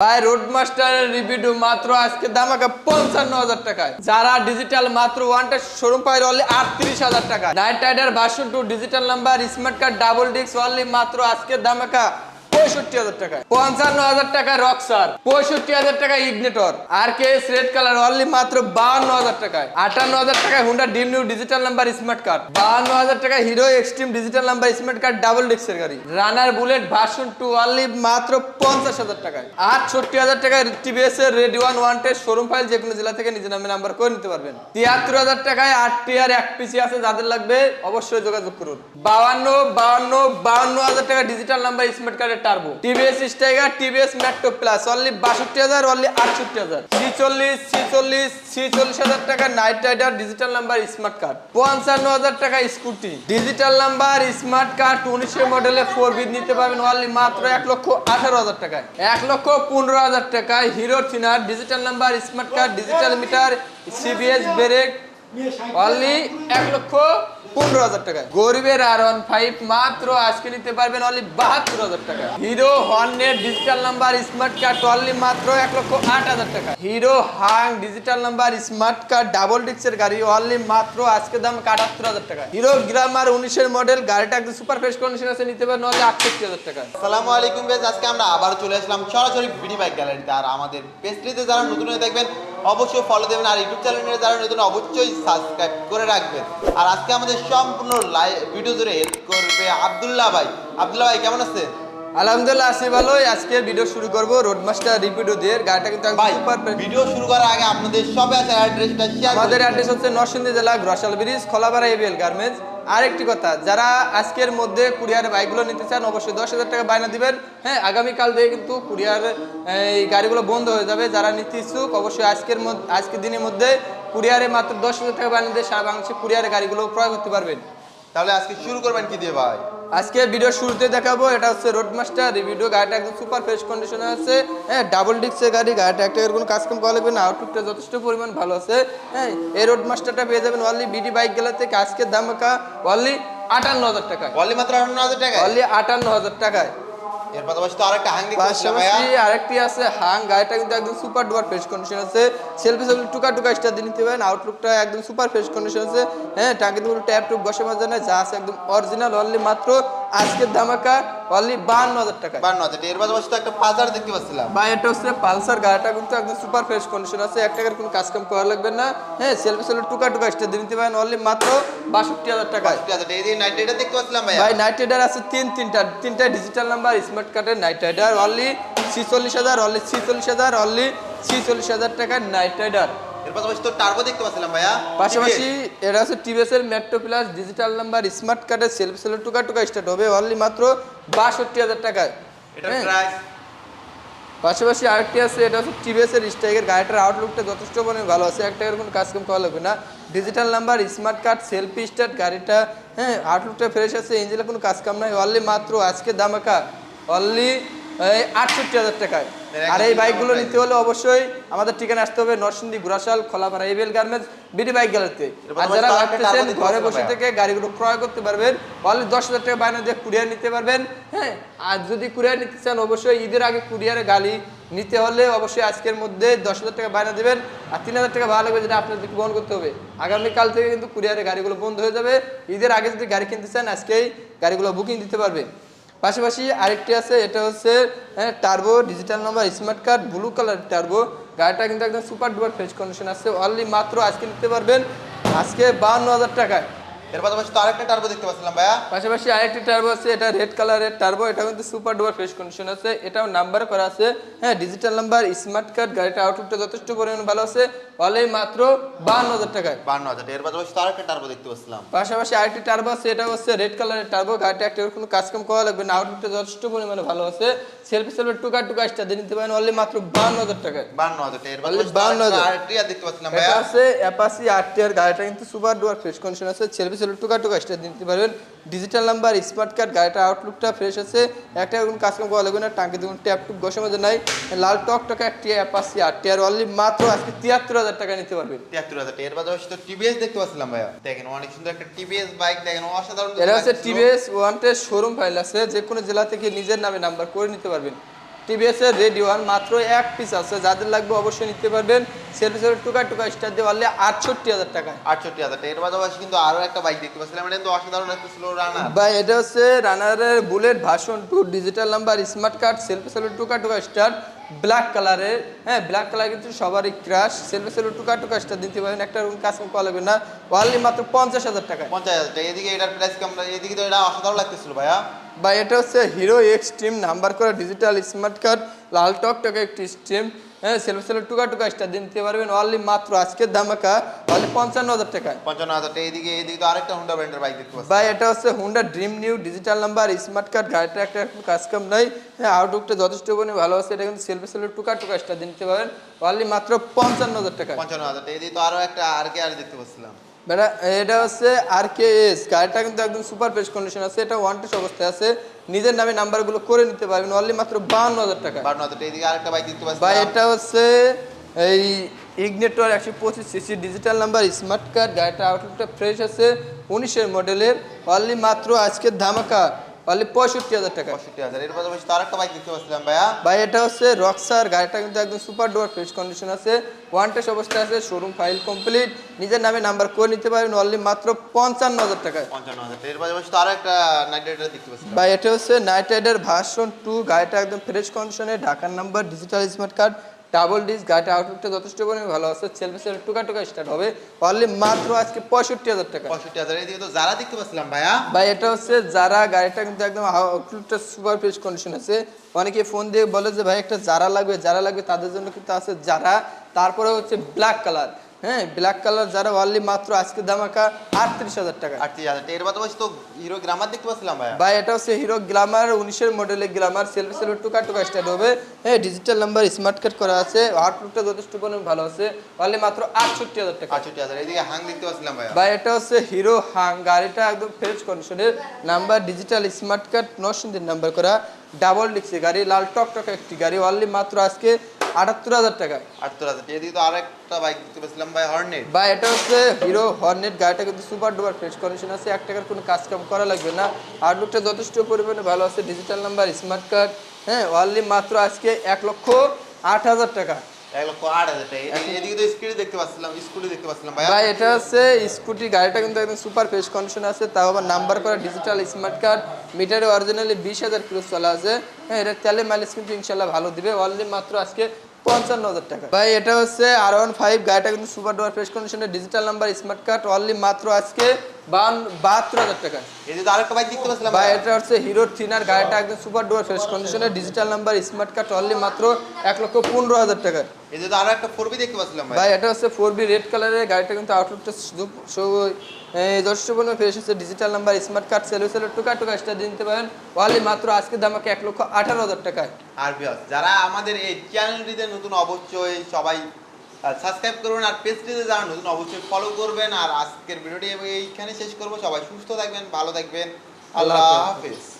ভাই রোড মাস্টারের রিভিউ মাত্র আজকে দাম আগে পঞ্চান্ন হাজার টাকায়। যারা ডিজিটাল মাত্র ওয়ানটা শোরুম পাই অনলি আটত্রিশ হাজার টাকা night rider version two digital number smart card double disc only মাত্র আজকে দাম একা পঁয়ষট্টি হাজার টাকায়। পঞ্চান্ন হাজার টাকা রক্সার পঁয়ষট্টি হাজার টাকা ইগনেটর আর K S red colour only মাত্র বাহান্ন হাজার টাকায়। আটান্ন হাজার টাকায় হুন্ডা ডিম new digital number smart card বাহান্ন হাজার টাকা Hero Xtreme digital number smart card double ডিস্কের গাড়ি। Runner bullet version two only মাত্র পঞ্চাশ হাজার টাকায়। আটষট্টি হাজার টাকায় টিভিএস এর ready one one test showroom file যে কোনো জেলা থেকে নিজের নামে নাম্বার করে নিতে পারবেন। তিয়াত্তর হাজার টাকায় আট আর এক পিসি আছে, যাদের লাগবে অবশ্যই যোগাযোগ করুন। বাউান্ন বাউান্ন বাউান্ন হাজার টাকা ডিজিটাল নাম্বার স্মার্ট কার্ডের turbo TVS Stryker TVS Metro plus only বাষট্টি হাজার অনলি আটষট্টি হাজার। ছিচল্লিশ ছিচল্লিশ ছিচল্লিশ হাজার টাকা night rider digital number smart card পঞ্চান্ন হাজার টাকা scooty digital number smart card উনিশের মডেলে ফোর বি নিতে পারবেন অনলি মাত্র এক লক্ষ আঠারো হাজার টাকায়। এক লক্ষ পনেরো হাজার টাকায় Hero thinner digital number smart card digital meter CBS brake only এক লক্ষ পনেরো হাজার টাকা গরিবের আর ওয়ান ফাইভ মাত্র আজকে নিতে পারবেন অনলি বাহাত্তর হাজার টাকা। Hero হর্নের digital number smart card only মাত্র এক লক্ষ আট হাজার টাকা। Hero Hunk digital number smart card double ডিক্সের গাড়ি অনলি মাত্র আজকে দাম আটাত্তর হাজার টাকা। হিরো গ্রামার উনিশের মডেল গাড়িটা একদম সুপার ফ্রেশ কন্ডিশন আছে, নিতে পারেন অনলি আটষট্টি হাজার টাকা। আসসালামু আলাইকুম বেশ আজকে আমরা আবার চলে আসলাম সরাসরি বিডি বাইক গ্যালারিতে আর আমাদের পেজটিতে যারা নতুন হয়ে দেখবেন অবশ্যই ফলো দেবেন আর ইউটিউব চ্যানেলে যারা নতুন অবশ্যই সাবস্ক্রাইব করে রাখবেন। আর আজকে আমাদের সম্পূর্ণ লাইভ ভিডিও জুড়ে হেল্প করবে আব্দুল্লাহ ভাই। আব্দুল্লাহ ভাই কেমন আছেন? আলহামদুলিল্লাহ আসি ভালোই। আজকে ভিডিও শুরু করব রোড মাস্টার রিপিডো দিয়ে। গাড়িটা কিন্তু ভাই ভিডিও শুরু করার আগে আপনাদের সবে আসার অ্যাড্রেসটা শেয়ার আমাদের অ্যাড্রেস হচ্ছে নরসিংদী জেলা গ্রসাল ব্রিজ খোলাপাড়া এবিএল গার্মেন্টস আরেকটি কথা, যারা আজকের মধ্যে কুরিয়ার বাইকগুলো নিতে চান, অবশ্যই দশ হাজার টাকা বায়না দিবেন। হ্যাঁ আগামীকাল থেকে কিন্তু কুরিয়ার, এই গাড়িগুলো বন্ধ হয়ে যাবে। যারা নিতে ইচ্ছুক, অবশ্যই আজকের মধ্যে, আজকের দিনের মধ্যে কুরিয়ারে মাত্র দশ হাজার টাকা বায়না দিয়ে সারা বাংলাদেশে কুরিয়ারে গাড়িগুলো ক্রয় করতে পারবেন। তাহলে আজকে শুরু করবেন কি দিয়ে ভাই? আজকে ভিডিও শুরুতে দেখাবো এটা হচ্ছে রোড মাস্টার এই ভিডিও গাড়িটা একদম সুপার ফ্রেশ কন্ডিশনে আছে। হ্যাঁ ডাবল ডিস্কের গাড়ি গাড়িটা একটা কোনো কাজ কম করা লাগবে না আউটলুকটা যথেষ্ট পরিমাণ ভালো আছে। হ্যাঁ এই রোড মাস্টারটা পেয়ে যাবেন অনলি বিডি বাইক গেলার থেকে আজকের দাম অনলি আটান্ন হাজার টাকা অনলি মাত্র আটান্ন হাজার টাকা অনলি আটান্ন হাজার টাকায়। এর পাশাপাশি তো আরেকটা হাং দেখতে পাচ্ছি আরেকটি আছে হাং গাড়িটা কিন্তু একদম সুপার ডুপার ফ্রেশ কন্ডিশন আছে। সেলফি সেলফি টুকা টুকা স্টার দিয়ে নিতে পারেন আউটলুকটা একদম সুপার ফ্রেশ কন্ডিশন আছে। হ্যাঁ টাকি দুটো ট্যাপ টুপ বসে মাঝে যা আছে একদম অরিজিনাল অনলি মাত্র আজকের ধামাকা অনলি বান্ন হাজার টাকা বান্ন হাজার। এর পাশাপাশি তো একটা পাজার দেখতে পাচ্ছিলাম। বা এটা হচ্ছে পালসার। গাড়িটা কিন্তু একদম সুপার ফ্রেশ কন্ডিশন আছে। এক টাকার কোনো কাজ কাম করা লাগবে না। হ্যাঁ সেলফি সেলফি টুকা টুকা স্টার দিয়ে নিতে পারেন। অনলি মাত্র বাষট্টি হাজার আছে এই যে নাইট রাইডার দেখতে পাচ্ছিলাম ভাইয়া। ভাই নাইট রাইডার আছে তিন তিনটা তিনটা ডিজিটাল নাম্বার স্মার্ট কার্ডের নাইট রাইডার অনলি ছিচল্লিশ হাজার অনলি ছিচল্লিশ হাজার অনলি ছিচল্লিশ হাজার টাকার নাইট রাইডার এর পাশাপাশি তো টার্বো দেখতে পাচ্ছিলাম ভাইয়া। পাশাপাশি এটা হচ্ছে টিভিএস এর Metro plus digital number smart self টুকা টুকা স্টার্ট হবে অনলি মাত্র বাষট্টি হাজার টাকায়। হ্যাঁ। প্রাইস পাশাপাশি আরেকটি আছে এটা হচ্ছে টিভিএস এর স্ট্রাইকের গাড়িটার আউটলুকটা যথেষ্ট পরিমাণে ভালো আছে এক টাকার কোনো কাজ কাম করা লাগবে না। Digital number smart card selfie start গাড়িটা হ্যাঁ আউটলুকটা ফ্রেশ আছে ইঞ্জিনে কোনো কাজ কাম নাই অনলি মাত্র আজকে দামাকা অনলি আটষট্টি হাজার টাকায়। আর এই বাইকগুলো নিতে হলে অবশ্যই আমাদের ঠিকানা আসতে হবে Narsingdi Ghorashal Kholapara ABL garments BD bike গ্যালারিতে আর যারা ভাবতেছেন ঘরে বসে থেকে গাড়িগুলো ক্রয় করতে পারবেন অনলি দশ হাজার টাকা বায়না দিয়ে কুরিয়ার নিতে পারবেন হ্যাঁ? আর যদি কুরিয়ার নিতে চান অবশ্যই ঈদের আগে কুরিয়ারে গাড়ি নিতে হলে অবশ্যই আজকের মধ্যে দশ হাজার টাকা বায়না দেবেন আর তিন হাজার টাকা ভাড়া লাগবে যেটা আপনাদেরকে বহন করতে হবে। আগামীকাল থেকে কিন্তু কুরিয়ারে গাড়িগুলো বন্ধ হয়ে যাবে। ঈদের আগে যদি গাড়ি কিনতে চান আজকেই গাড়িগুলো বুকিং দিতে পারবেন। পাশাপাশি আরেকটি আছে, এটা হচ্ছে turbo digital number smart card blue colour turbo গাড়িটা কিন্তু একদম সুপার ডুপার ফ্রেশ কন্ডিশন আছে। অনলি মাত্র আজকে নিতে পারবেন, আজকে বাহান্ন হাজার টাকায়। এর পাশাপাশি তো আরেকটা টার্বো দেখতে পাচ্ছিলাম ভাইয়া। পাশাপাশি আরেকটি টার্বো আছে এটা রেড কালারের টার্বো এটা কিন্তু সুপার ডুপার ফ্রেশ কন্ডিশন আছে। এটাও নাম্বার করা আছে। হ্যাঁ ডিজিটাল নাম্বার স্মার্ট কার্ড গাড়িটা আউটলুকটা যথেষ্ট পরিমাণে ভালো আছে। অনলি মাত্র বাহান্ন হাজার টাকায়। বান্ন হাজার এর পাশাপাশি তো আরেকটা টার্বো দেখতে পাচ্ছিলাম। পাশাপাশি আরেকটি টার্বো আছে এটা হচ্ছে রেড কালারের টার্বো গাড়িটা একটা কোনো কাজ করা লাগবে না আউটলুকটা যথেষ্ট পরিমাণে ভালো আছে। সেলফি সেলফি টুকা টুকা স্টার নিতে পারেন অনলি মাত্র হাজার টাকায়। বান্ন হাজার। এর পাশাপাশি তো 52,000 আরেকটা আরেকটা দেখতে পাচ্ছিলাম এটা ভাইয়া আছে অ্যাপাসি আরটিআর গাড়িটা কিন্তু সুপার ডুয়ার ফ্রেশ কন্ডিশন আছে। সেলফি সেলফি টুকা টুকা স্টার দিতে পারবেন। ডিজিটাল নাম্বার স্মার্ট কার্ড গাড়িটা আউটলুকটা ফ্রেশ আছে। একটা কোনো কাজ কাম করা লাগবে না টাঙ্কি দেখুন ট্যাপ টুপ বসে মধ্যে নাই। লাল টক টকা একটি অ্যাপাসি আরটিআর অনলি মাত্র আজকে তিয়াত্তর হাজার টাকা নিতে পারবেন তিয়াত্তর হাজার টাকা। এর পাশাপাশি তো টিভিএস দেখতে পাচ্ছিলাম ভাইয়া। দেখেন অনেক সুন্দর একটা টিভিএস বাইক দেখেন অসাধারণ এটা হচ্ছে টিভিএস ওয়ান শোরুম ফাইল আছে যে কোনো জেলা থেকে নিজের নামে নাম্বার করে নিতে পারবেন। টিভিএস এর রেডি ওয়ান মাত্র এক পিস আছে। যাদের লাগবে অবশ্যই নিতে পারবেন। সেলফি সেলফ টুকা টুকা স্টার দিয়ে পারলে আটষট্টি হাজার টাকা আটষট্টি হাজার টাকা। এর পাশাপাশি কিন্তু আরও একটা বাইক দেখতে পাচ্ছিলাম। এটা কিন্তু অসাধারণ একটা স্লো রানার ভাই এটা হচ্ছে রানারের বুলেট ভাষণ two digital number smart card selfie self টুকা টুকা স্টার ব্ল্যাক কালারের হ্যাঁ ব্ল্যাক কালার কিন্তু সবারই ক্রাশ সেলফে সেলফ টুকা টুকা স্টার দিতে পারেন। একটা রুম কাজ করা লাগবে না। ওয়ানলি মাত্র পঞ্চাশ হাজার টাকা পঞ্চাশ হাজার টাকা। এদিকে এটার প্রাইস কেমন এদিকে তো এটা অসাধারণ লাগতেছিল ভাইয়া। বা এটা হচ্ছে হিরো এক্সট্রিম নাম্বার করা ডিজিটাল স্মার্ট কার্ড লাল টক টকে একটি স্ট্রিম হ্যাঁ সেলফি সেলফি টুকা টুকা স্টার দিতে পারবেন। অনলি মাত্র আজকের দামাকা অনলি পঞ্চান্ন হাজার টাকায় পঞ্চান্ন হাজার টাকা। এদিকে এদিকে তো আরেকটা হুন্ডা ব্র্যান্ডের বাইক দেখতে পাচ্ছি। ভাই এটা হচ্ছে Honda Dream new digital number smart card গাড়িটা একটা এখন কাজ কাম নাই। হ্যাঁ আউটলুকটা যথেষ্ট পরিমাণে ভালো আছে। এটা কিন্তু সেলফি সেলফি টুকা টুকা স্টার দিতে পারেন অনলি মাত্র পঞ্চান্ন হাজার টাকা। পঞ্চান্ন হাজার টাকা। এদিকে তো আরও একটা আর কে আর দেখতে পাচ্ছিলাম। এটা হচ্ছে আর কে এস গাড়িটা কিন্তু একদম সুপার ফ্রেশ কন্ডিশন আছে। এটা ওয়ান টেস্ট অবস্থায় আছে। নিজের নামে নাম্বারগুলো করে নিতে পারবেন। অনলি মাত্র বান্ন হাজার টাকা। বান্ন হাজার টাকা এদিকে আরেকটা বাইক দিতে পাচ্ছি ভাই এটা হচ্ছে এই ইগনেটর একশো পঁচিশ CC digital number smart card গাড়িটা আউটলুকটা ফ্রেশ আছে উনিশের মডেলের অনলি মাত্র আজকের ধামাকা। অনলি পঁয়ষট্টি হাজার টাকা। পঁয়ষট্টি হাজার। এর পাশাপাশি তো আরেকটা বাইক দেখতে পাচ্ছিলাম ভাইয়া। ভাই এটা হচ্ছে রক্সার গাড়িটা কিন্তু একদম সুপার ডুয়ার ফ্রেশ কন্ডিশন আছে। ওয়ান টেস্ট অবস্থায় আছে শোরুম ফাইল কমপ্লিট নিজের নামে নাম্বার করে নিতে পারেন অনলি মাত্র পঞ্চান্ন হাজার টাকায়। পঞ্চান্ন হাজার। টাকা এর পাশাপাশি তো আরও একটা নাইট রাইডার দেখতে পাচ্ছিলাম। ভাই এটা হচ্ছে নাইট রাইডার ভার্সন টু গাড়িটা একদম ফ্রেশ কন্ডিশনে ঢাকার number digital smart card double disc গাটা আউটলুকটা যথেষ্ট পরিমাণে ভালো। আছে সেলফি সেলফি টুকা টুকা স্টার্ট হবে। অনলি মাত্র আজকে পঁয়ষট্টি হাজার টাকা। পঁয়ষট্টি হাজার। এদিকে তো যারা দেখতে পাচ্ছিলাম ভাইয়া। ভাই এটা হচ্ছে যারা গাড়িটা কিন্তু একদম আউটলুকটা সুপার ফ্রেশ কন্ডিশন আছে। অনেকে ফোন দিয়ে বলে যে ভাই একটা যারা লাগবে যারা লাগবে। তাদের জন্য কিন্তু আছে যারা তারপরে হচ্ছে ব্ল্যাক কালার হ্যাঁ ব্ল্যাক কালার যারা অনলি মাত্র আজকে দামাকা আটত্রিশ হাজার টাকা। আটত্রিশ হাজার টাকা। এর পাশাপাশি তো হিরো গ্রামার দেখতে পাচ্ছিলাম ভাইয়া? ভাই এটা হচ্ছে হিরো গ্লামার উনিশের মডেলের গ্লামার সেলফি সেলফি টুকা টুকা স্টার্ট হবে। হ্যাঁ ডিজিটাল নাম্বার স্মার্ট কার্ড করা আছে আউটলুকটা যথেষ্ট পরিমাণে ভালো আছে। অনলি মাত্র আটষট্টি হাজার টাকা। আটষট্টি হাজার এদিকে হাং দেখতে পাচ্ছিলাম ভাইয়া। ভাই এটা হচ্ছে হিরো হাং গাড়িটা একদম ফ্রেশ কন্ডিশনের নাম্বার ডিজিটাল স্মার্ট কার্ড নরসিংদীর নাম্বার করা ডাবল ডিক্সি গাড়ি লাল টক টক একটি গাড়ি অনলি মাত্র আজকে আটাত্তর হাজার টাকা। আটাত্তর হাজার। এদিকে তো আরেকটা বাইক দেখতে পাচ্ছিলাম ভাই হর্নেট বা এটা হচ্ছে হিরো হর্নেট গাড়িটা কিন্তু সুপার ডুপার ফ্রেশ কন্ডিশন আছে এক টাকার কোনো কাজ কাম করা লাগবে না। আউটলুকটা যথেষ্ট পরিমাণে ভালো আছে ডিজিটাল নাম্বার স্মার্ট কার্ড হ্যাঁ অনলি মাত্র আজকে এক লক্ষ আট হাজার টাকা। ভাই এটা হচ্ছে স্কুটি গাড়িটা কিন্তু একদম সুপার ফ্রেশ কন্ডিশন আছে তাও আবার নাম্বার করা ডিজিটাল স্মার্ট কার্ড মিটারে অরিজিনালি বিশ হাজার কিলো চলা আছে। হ্যাঁ এটা তেলে মাইলেজ কিন্তু ইনশাল্লাহ ভালো দিবে অনলি মাত্র আজকে পঞ্চান্ন হাজার টাকা। ভাই এটা হচ্ছে আর ওয়ান ফাইভ গাড়িটা কিন্তু সুপার ডুয়ার ফ্রেশ কন্ডিশনের digital number smart card only মাত্র আজকে বাহাত্তর হাজার টাকা। আরেকটা বাইক দেখতে পাচ্ছিলাম ভাই এটা হচ্ছে হিরো থিনার গাড়িটা একদম সুপার ডুয়ার ফ্রেশ কন্ডিশনের digital number smart card only মাত্র এক লক্ষ পনেরো হাজার টাকা। আরও একটা ফোর বি দেখতে পাচ্ছিলাম ভাই। এটা হচ্ছে ফোর বি রেড কালারের গাড়িটা কিন্তু আউটলুকটা ফ্রেশ হচ্ছে ডিজিটাল নাম্বার স্মার্ট কার্ড সেলো সেলো টুকা টুকা স্টার দিতে পারেন। মাত্র আজকে দামাকে এক লক্ষ আঠারো হাজার টাকায়। আর যারা আমাদের এই চ্যানেলটিতে নতুন অবশ্যই সবাই সাবস্ক্রাইব করবেন আর পেজটিতে যারা নতুন অবশ্যই ফলো করবেন। আর আজকের ভিডিওটি এইখানে শেষ করব। সবাই সুস্থ থাকবেন ভালো থাকবেন। আল্লাহ। হাফেজ।